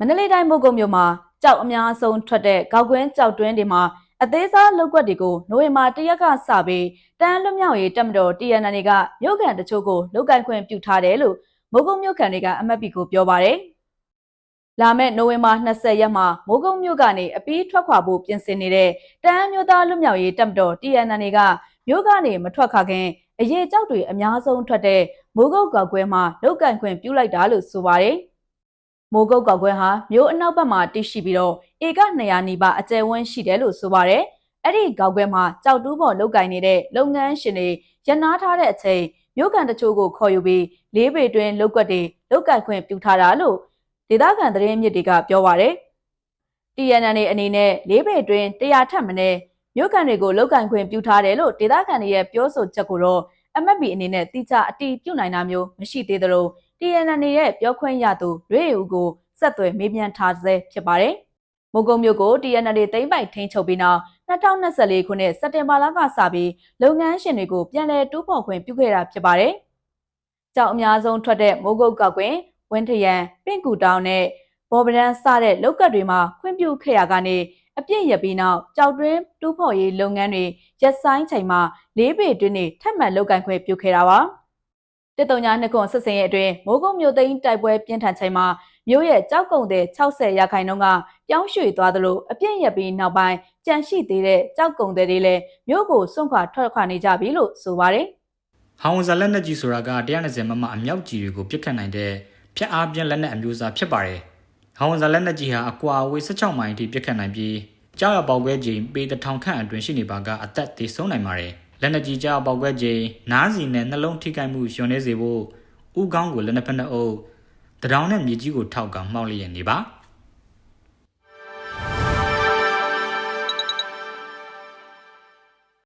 မန္တလေးတိုင်းမိုးကုတ်မြို့မှာကြောက်အများဆုံးထွက်တဲ့ကောက်ကွင်းကြောက်တွင်းတွေမှာအသေးစားလောက်ကွက်တွေကိုနိုဝင်ဘာ၁ရက်ကစပြီးတန်းလွတ်မြောက်ရေးတပ်မတော် TNN ကမြို့ကန်တချို့ကိုလုတ်ကန်ခွင့်ပြုထားတယ်လို့မိုးကုတ်မြို့ကန်တွေကအမတ်ပီကိုပြောပါတယ်။လာမယ့်နိုဝင်ဘာ20ရက်မှာမိုးကုတ်မြို့ကနေအပီးထွက်ခွာဖို့ပြင်ဆင်နေတဲ့တန်းမြို့သားလွတ်မြောက်ရေးတပ်မတော် TNN ကမြို့ကနေမထွက်ခါခင်အရေးကြောက်တွေအများဆုံးထွက်တဲ့မိုးကုတ်ကောက်ကွဲမှာလုတ်ကန်ခွင့်ပြုလိုက်တာလို့ဆိုပါတယ်။ မိုးကုတ်ကောက်ကွဲဟာမြို့အနောက်ဘက်မှာတည်ရှိပြီးတော့ဧက200နီးပါးအကျယ်ဝန်းရှိတယ်လို့ဆိုပါတယ်။အဲ့ဒီကောက်ကွဲမှာကြောက်တူးပေါ်လုတ်ကင်နေတဲ့လုပ်ငန်းရှင်တွေရန်နာထားတဲ့အချိန်မြို့ကန်တချို့ကိုခေါ်ယူပြီးလေးပေတွင်လုတ်ကွက်တွေလုတ်ကင်ခွင့်ပြုထားတာလို့ဒေသခံသတင်းမြစ်တွေကပြောပါတယ်။ TNN အနေနဲ့လေးပေတွင်100ထက်မနည်းမြို့ကန်တွေကိုလုတ်ကင်ခွင့်ပြုထားတယ်လို့ဒေသခံတွေရဲ့ပြောဆိုချက်ကိုတော့ MFB အနေနဲ့တိကျအတိပြုနိုင်တာမျိုးမရှိသေးသလို TNN ရဲ့ပြောခွင့်ရသူရွေးဦးကိုဆက်သွယ်မေးမြန်းထားဆဲဖြစ်ပါတယ်။မိုးကုံမြို့ကို TNN တွေသိမ့်ပိုက်ထိန်းချုပ်ပြီးနောက်2024ခုနှစ်စက်တင်ဘာလကစပြီးလုပ်ငန်းရှင်တွေကိုပြန်လည်တူးဖော်ခွင့်ပြုခဲ့တာဖြစ်ပါတယ်။ကြောက်အများဆုံးထွက်တဲ့မိုးကုတ်ကောက်ကွင်းဝင်းထရန်ပင့်ကူတောင်နဲ့ဘော်ပဒန်းစတဲ့လောက်ကတ်တွေမှာခွင့်ပြုခဲ့ရကနေအပြည့်ရပြီးနောက်ကြောက်တွင်းတူးဖော်ရေးလုပ်ငန်းတွေရက်ဆိုင်ချိန်မှာလေးပေတွင်းနေထပ်မံလုပ်ကင်ခွင့်ပြုခဲ့တာပါ။ တစ်တုံညာနှစ်ခွန်ဆက်စင်ရဲ့အတွင်းမိုးကုတ်မြို့သိမ်းတိုက်ပွဲပြင်းထန်ချိန်မှာမြို့ရဲ့ကြောက်ကုံတဲ့60ရာခိုင်နှုန်းကပြောင်းရွှေ့သွားသလိုအပြည့်ရပြီးနောက်ပိုင်းကြန့်ရှိသေးတဲ့ကြောက်ကုံတဲ့တွေလည်းမြို့ကိုစွန့်ခွာထွက်ခွာနေကြပြီလို့ဆိုပါတယ်ဟောင်ဝန်ဇာလက်နက်ကြီးဆိုတာက120မမအမြောက်ကြီးတွေကိုပြစ်ခတ်နိုင်တဲ့ဖျက်အားပြင်းလက်နက်အမျိုးအစားဖြစ်ပါတယ်။ဟောင်ဝန်ဇာလက်နက်ကြီးဟာအကွာအဝေး16မိုင်အထိပြစ်ခတ်နိုင်ပြီးကြောက်ရပေါက်ကွဲချိန်ပေတထောင်ခန့်အတွင်းရှိနေပါကအသက်သေဆုံးနိုင်ပါတယ်။ လက်နက်ကြီးကြောက်ပေါက်ကွဲချိန်နားစီနဲ့နှလုံးထိခိုက်မှုလျော်နေစေဖို့ဥကောင်းကိုလက်နက်ဖက်နှအုပ်တရောင်နဲ့မြေကြီးကိုထောက်ကမှောက်လျက်နေပါ။